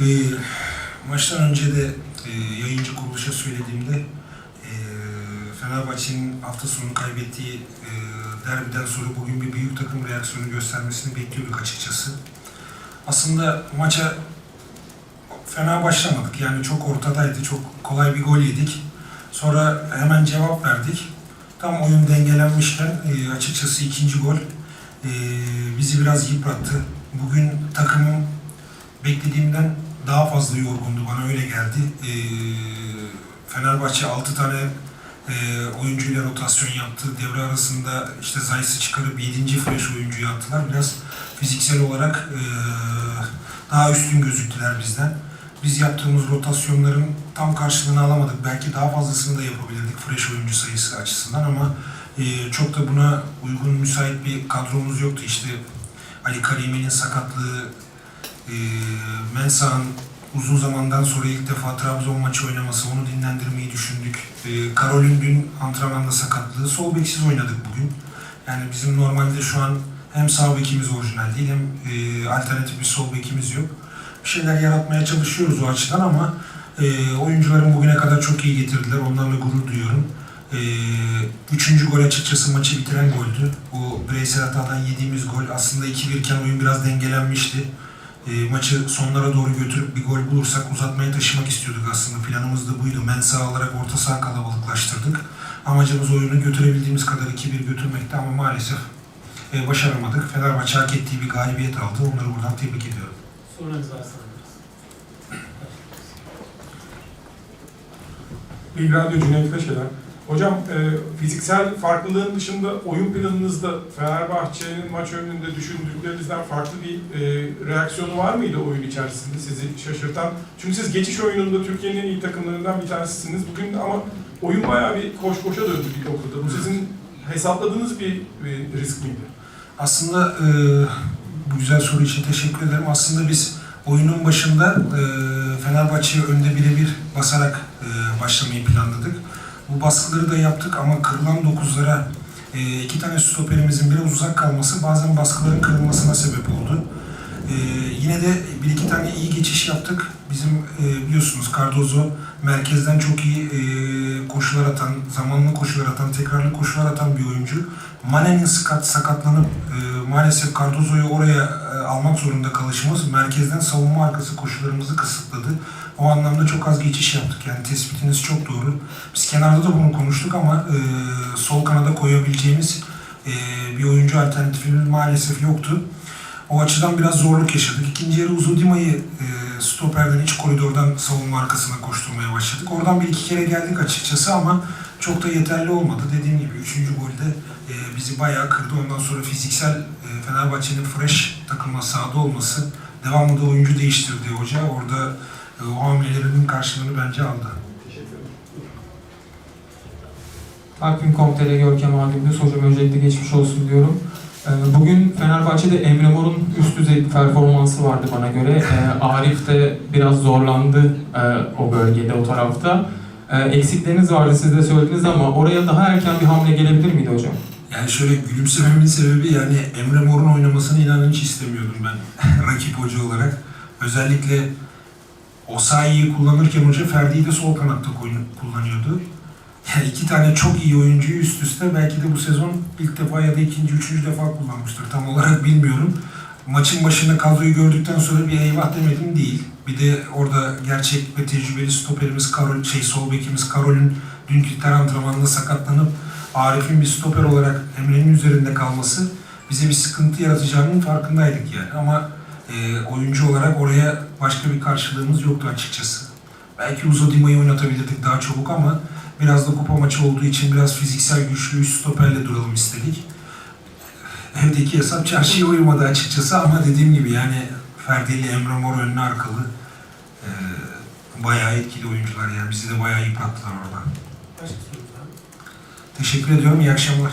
Ee, maçtan önce de e, yayıncı kuruluşa söylediğimde e, Fenerbahçe'nin hafta sonu kaybettiği e, derbiden sonra bugün bir büyük takım reaksiyonu göstermesini bekliyorduk açıkçası. Aslında maça fena başlamadık. Yani çok ortadaydı. Çok kolay bir gol yedik. Sonra hemen cevap verdik. Tam oyun dengelenmişken e, açıkçası ikinci gol e, bizi biraz yıprattı. Bugün takımım beklediğimden daha fazla yorgundu. Bana öyle geldi. E, Fenerbahçe 6 tane e, oyuncuyla rotasyon yaptı. Devre arasında işte Zayt'sı çıkarıp 7. fresh oyuncuyu attılar. Biraz fiziksel olarak e, daha üstün gözüktüler bizden. Biz yaptığımız rotasyonların tam karşılığını alamadık. Belki daha fazlasını da yapabilirdik fresh oyuncu sayısı açısından ama e, çok da buna uygun müsait bir kadromuz yoktu. İşte Ali Karimi'nin sakatlığı, e, Mensah'ın uzun zamandan sonra ilk defa Trabzon maçı oynaması, onu dinlendirmeyi düşündük. E, Karol'ün dün antrenmanda sakatlığı, sol beksiz oynadık bugün. Yani bizim normalde şu an hem sağ bekimiz orijinal değil hem e, alternatif bir sol bekimiz yok. Bir şeyler yaratmaya çalışıyoruz o açıdan ama e, oyuncuların bugüne kadar çok iyi getirdiler. Onlarla gurur duyuyorum. E, üçüncü gol açıkçası maçı bitiren goldü. O bireysel hatadan yediğimiz gol aslında 2-1 iken oyun biraz dengelenmişti. E, maçı sonlara doğru götürüp bir gol bulursak uzatmaya taşımak istiyorduk aslında. Planımız da buydu. Men sağ olarak orta saha kalabalıklaştırdık. Amacımız oyunu götürebildiğimiz kadar 2-1 götürmekti ama maalesef e, başaramadık. Fenerbahçe hak ettiği bir galibiyet aldı. Onları buradan tebrik ediyorum. Sorularınız varsa alırız. Bilgi Radyo Cüneyt Peşeler. Hocam e, fiziksel farklılığın dışında oyun planınızda Fenerbahçe'nin maç önünde düşündüklerinizden farklı bir e, reaksiyonu var mıydı oyun içerisinde sizi şaşırtan? Çünkü siz geçiş oyununda Türkiye'nin en iyi takımlarından bir tanesisiniz. Bugün ama oyun bayağı bir koş koşa döndü bir noktada. Bu sizin hesapladığınız bir, bir risk miydi? Aslında e, bu güzel soru için teşekkür ederim. Aslında biz oyunun başında e, Fenerbahçe'ye önde birebir basarak e, başlamayı planladık. Bu baskıları da yaptık ama kırılan dokuzlara e, iki tane stoperimizin biraz uzak kalması bazen baskıların kırılmasına sebep oldu. E, yine de bir iki tane iyi geçiş yaptık. Bizim e, biliyorsunuz Cardozo merkezden çok iyi e, koşular atan, zamanlı koşular atan, tekrarlı koşular atan bir oyuncu. Mane'nin sakat, sakatlanıp e, maalesef Cardozo'yu oraya e, almak zorunda kalışımız merkezden savunma arkası koşularımızı kısıtladı. O anlamda çok az geçiş yaptık. Yani tespitiniz çok doğru. Biz kenarda da bunu konuştuk ama e, sol kanada koyabileceğimiz e, bir oyuncu alternatifimiz maalesef yoktu. O açıdan biraz zorluk yaşadık. İkinci yarı Uzudima'yı e, stoperden iç koridordan savunma arkasına koşturmaya başladık. Oradan bir iki kere geldik açıkçası ama çok da yeterli olmadı. Dediğim gibi üçüncü golde e, bizi bayağı kırdı. Ondan sonra fiziksel e, Fenerbahçe'nin fresh takılma sahada olması, devamlı da oyuncu değiştirdi hoca. Orada e, o hamlelerinin karşılığını bence aldı. Teşekkür ederim. Takvim.com.tr Görkem abimiz. Hocam öncelikle geçmiş olsun diyorum. Ee, Bugün Fenerbahçe'de Emre Mor'un üst düzey bir performansı vardı bana göre. Ee, Arif de biraz zorlandı e, o bölgede, o tarafta. Ee, Eksikleriniz vardı siz de söylediniz ama oraya daha erken bir hamle gelebilir miydi hocam? Yani şöyle gülümsememin sebebi yani Emre Mor'un oynamasını inanın hiç istemiyordum ben rakip hoca olarak. Özellikle Osayi'yi kullanırken hoca Ferdi'yi de sol kanatta kullanıyordu. Yani iki tane çok iyi oyuncuyu üst üste belki de bu sezon ilk defa ya da ikinci, üçüncü defa kullanmıştır. Tam olarak bilmiyorum. Maçın başında kadroyu gördükten sonra bir eyvah demedim değil. Bir de orada gerçek ve tecrübeli stoperimiz Karol, şey sol bekimiz Karol'ün dünkü ter antrenmanında sakatlanıp Arif'in bir stoper olarak Emre'nin üzerinde kalması bize bir sıkıntı yaratacağının farkındaydık yani. Ama e, oyuncu olarak oraya başka bir karşılığımız yoktu açıkçası. Belki Uzodima'yı oynatabilirdik daha çabuk ama biraz da kupa maçı olduğu için biraz fiziksel güçlü stoperle duralım istedik. Evdeki hesap çarşıya uymadı açıkçası ama dediğim gibi yani Ferdeli, Emre Mor önüne arkalı e, bayağı etkili oyuncular yani bizi de bayağı yıprattılar orada. Teşekkür ediyorum, iyi akşamlar.